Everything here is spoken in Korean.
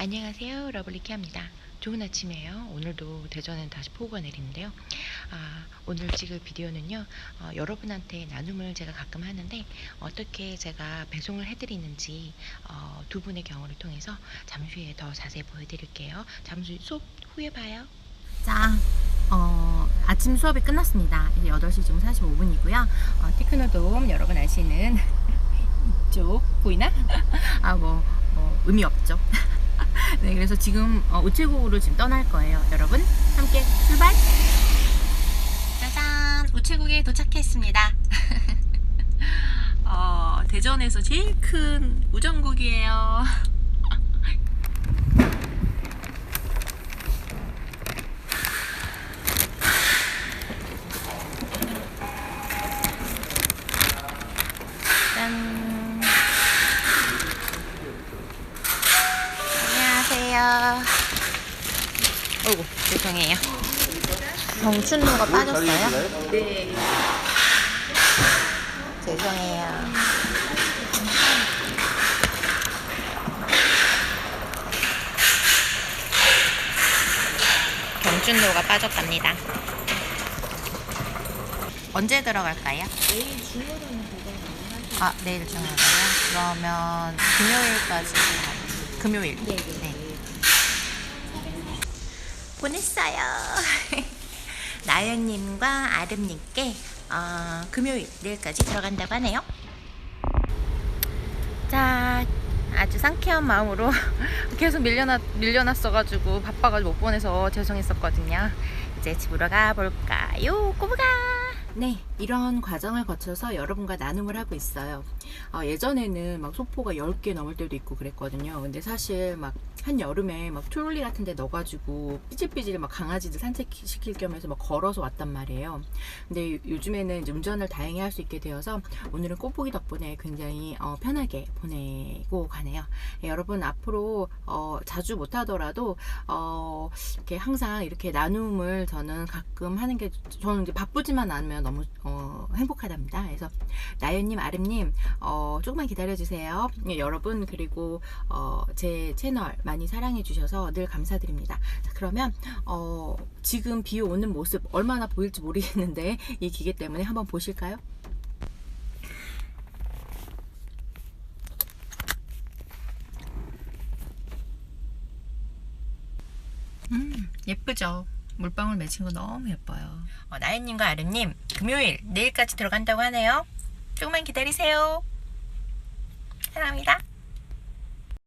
안녕하세요. 러블리키입니다. 좋은 아침이에요. 오늘도 대전은 다시 폭우가 내리는데요. 아, 오늘 찍을 비디오는요. 어, 여러분한테 나눔을 제가 가끔 하는데 어떻게 제가 배송을 해드리는지 어, 두 분의 경우를 통해서 잠시 후에 더 자세히 보여드릴게요. 잠시 수업 후에 봐요. 자, 어, 아침 수업이 끝났습니다. 이제 8시 지금 45분이고요. 어, 테크노돔 여러분 아시는 이쪽 보이나? 아, 뭐, 뭐 의미 없죠. 네, 그래서 지금 어, 우체국으로 지금 떠날 거예요. 여러분, 함께 출발! 짜잔! 우체국에 도착했습니다. 어, 대전에서 제일 큰 우정국이에요. 짠. 안녕하세요. 어이구, 죄송해요. 정춘로가 빠졌어요? 네. 죄송해요. 정춘로가 빠졌답니다. 언제 들어갈까요? 아, 내일 중요하고요. 그러면 금요일까지 금요일. 네. 보냈어요. 나연님과 아름님께 어, 금요일 내일까지 들어간다고 하네요. 자, 아주 상쾌한 마음으로 계속 밀려났, 밀려났어가지고 바빠가지고 못 보내서 죄송했었거든요. 이제 집으로 가볼까요? 꼬부가! 네, 이런 과정을 거쳐서 여러분과 나눔을 하고 있어요. 어, 예전에는 막 소포가 10개 넘을 때도 있고 그랬거든요. 근데 사실 막 한여름에 막 트롤리 같은 데 넣어가지고 삐질삐질 막 강아지들 산책시킬 겸 해서 막 걸어서 왔단 말이에요. 근데 요즘에는 운전을 다행히 할 수 있게 되어서 오늘은 꽃보기 덕분에 굉장히 어, 편하게 보내고 가네요. 예, 여러분 앞으로 어, 자주 못하더라도 어, 이렇게 항상 이렇게 나눔을 저는 가끔 하는 게 저는 이제 바쁘지만 않으면 너무 어, 행복하답니다. 그래서 나연님, 아름님 어, 조금만 기다려 주세요. 예, 여러분 그리고 어, 제 채널 많이 사랑해 주셔서 늘 감사드립니다. 자, 그러면 어, 지금 비 오는 모습 얼마나 보일지 모르겠는데 이 기계 때문에 한번 보실까요? 음, 예쁘죠? 물방울 맺힌 거 너무 예뻐요. 어, 나연님과 아름님, 금요일, 내일까지 들어간다고 하네요. 조금만 기다리세요. 사랑합니다.